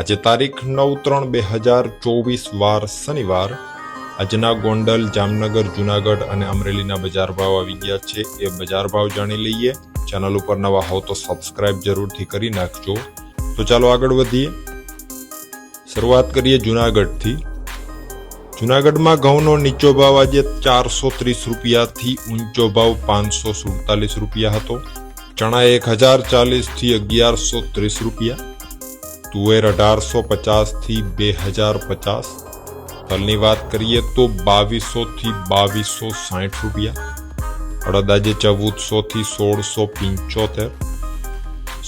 આજે તારીખ નવ ત્રણ બે હજાર ચોવીસ વાર શનિવાર. આજના ગોંડલ, જામનગર, જુનાગઢ અને અમરેલીના બજાર ભાવ આવી ગયા છે. એ બજાર ભાવ જાણી લઈએ. ચેનલ ઉપર નવા હોવ તો સબસ્ક્રાઇબ જરૂરથી કરી નાખજો. તો ચાલો આગળ વધીએ. શરૂઆત કરીએ જુનાગઢથી. જુનાગઢમાં ઘઉંનો નીચો ભાવ આજે ચારસો ત્રીસ રૂપિયાથી ઊંચો ભાવ પાંચસો સુડતાલીસ રૂપિયા હતો. ચણા એક હજાર ચાલીસથી અગિયારસો ત્રીસ રૂપિયા. તુવેર અઢારસો પચાસથી બે હજાર પચાસ. તલની વાત કરીએ તો બાવીસોથી બાવીસો સાઠ રૂપિયા. અડદાજે ચૌદસોથી સોળસો પંચોતેર.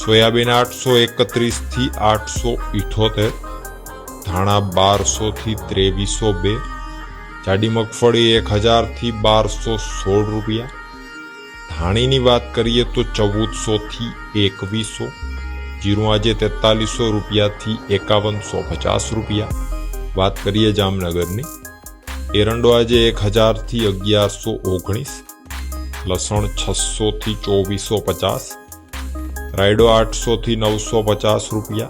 સોયાબીન આઠસો એકત્રીસથી આઠસો ઇઠોતેર. ધાણા બારસોથી ત્રેવીસો બે. જાડી મગફળી એક હજારથી બારસો સોળ રૂપિયા. ધાણીની વાત કરીએ તો ચૌદસોથી એકવીસો. જીરું આજે તેતાલીસો રૂપિયાથી એકાવનસો પચાસ રૂપિયા. વાત કરીએ જામનગરની. એરંડો આજે એક હજારથી અગિયારસો ઓગણીસ. લસણ છસોથી ચોવીસો પચાસ. રાયડો આઠસોથી નવસો પચાસ રૂપિયા.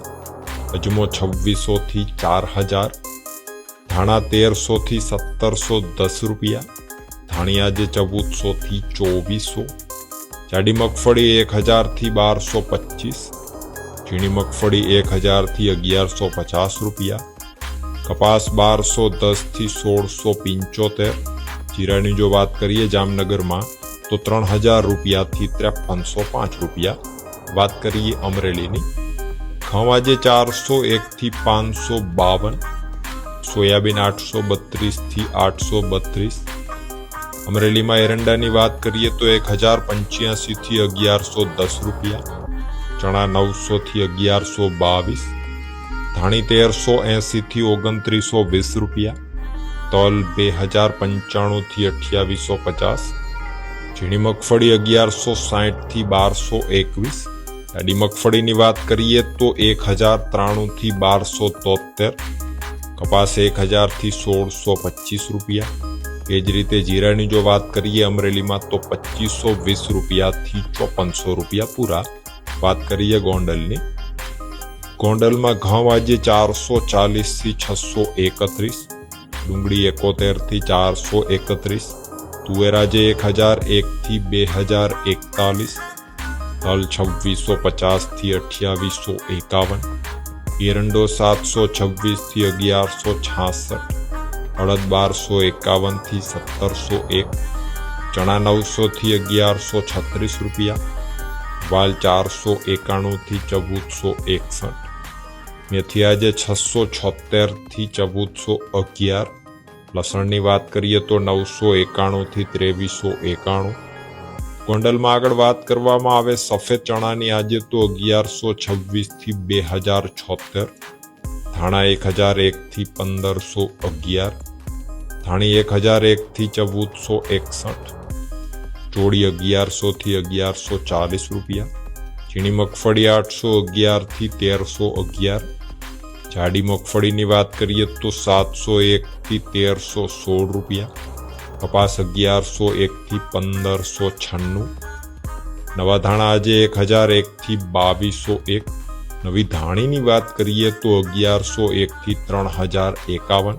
અજમો છવ્વીસોથી ચાર હજાર. ધાણા તેરસોથી સત્તરસો દસ રૂપિયા. ધાણી આજે ચૌદસોથી ચોવીસો. જાડી મગફળી એક હજારથી બારસો પચીસ. ઝીણી મગફળી એક હજારથી અગિયારસો પચાસ રૂપિયા. કપાસ બારસો દસથી સોળસો પંચોતેર. જીરાની જો વાત કરીએ જામનગરમાં, તો ત્રણ હજાર રૂપિયાથી ત્રેપનસો પાંચ રૂપિયા. વાત કરીએ અમરેલીની. ઘઉં ચારસો એકથી પાંચસો બાવન. સોયાબીન આઠસો બત્રીસથી આઠસો બત્રીસ. અમરેલીમાં એરંડાની વાત કરીએ તો એક હજાર પંચ્યાસીથી અગિયારસો દસ રૂપિયા. ચણા નવસોથી અગિયારસો બાવીસ, ધાણી તેરસો એંસીથી ઓગણત્રીસો વીસ રૂપિયા, તલ બે હજાર પંચાણુંથી અઠ્યાવીસો પચાસ, ઝીણી મગફળી અગિયારસો સાહીઠથી બારસો એકવીસ જાડી મગફળીની વાત કરીએ તો એક હજાર ત્રાણુંથી બારસો તોતેર કપાસ એક હજારથી સોળસો પચીસ રૂપિયા. એ જ રીતે જીરાની જો વાત કરીએ અમરેલીમાં તો પચીસો વીસ રૂપિયાથી ચોપનસો રૂપિયા પૂરા. વાત કરીએ ગોંડલની. ગોંડલમાં ઘઉં આજે ચારસો ચાલીસથી છસો એકત્રીસ, ડુંગળી એકોતેરથી ચારસો એકત્રીસ, તુવેર આજે એક હજાર એકથી બે હજાર એકતાલીસ, તલ છવ્વીસો પચાસથી અઠ્યાવીસો એકાવન, એરંડો સાતસો છવ્વીસથી અગિયારસો છાસઠ, અડદ બારસો એકાવનથી સત્તરસો એક, ચણા નવસોથી અગિયારસો છત્રીસ રૂપિયા વાલ ચારસો એકાણુંથી ચૌદસો એકસઠ. મેથી આજે છસો છોતેરથી ચૌદસો અગિયાર. લસણની વાત કરીએ તો નવસો એકાણુંથી ત્રેવીસો એકાણું. ગોંડલમાં આગળ વાત કરવામાં આવે, સફેદ ચણાની આજે તો અગિયારસો છવ્વીસથી બે હજાર છોતેર. ધાણા એક હજાર એકથી પંદરસો અગિયાર. ધાણી એક હજાર એકથી ચૌદસો એકસઠ. ચોળી અગિયારસોથી અગિયારસો ચાલીસ રૂપિયા. ઝીણી મગફળી આઠસો અગિયારથી તેરસો અગિયાર. જાડી મગફળીની વાત કરીએ તો સાતસો એકથી તેરસો સોળ રૂપિયા. કપાસ અગિયારસો એકથી પંદરસો છન્નું. નવા ધાણા આજે એક હજાર એકથી બાવીસો એક. નવી ધાણીની વાત કરીએ તો અગિયારસો એકથી ત્રણ હજાર એકાવન.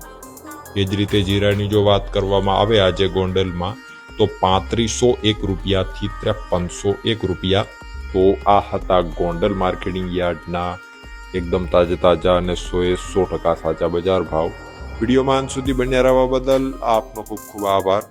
એ જ રીતે જીરાની જો વાત કરવામાં આવે, આજે ગોંડલમાં તો પાંત્રીસો એક રૂપિયાથી ત્રેપનસો એક રૂપિયા. તો આ હતા ગોંડલ માર્કેટિંગ યાર્ડના એકદમ તાજા તાજા અને સોએ સો ટકા સાચા બજાર ભાવ. વિડીયોમાં અંત સુધી બન્યા રહેવા બદલ આપનો ખૂબ ખૂબ આભાર.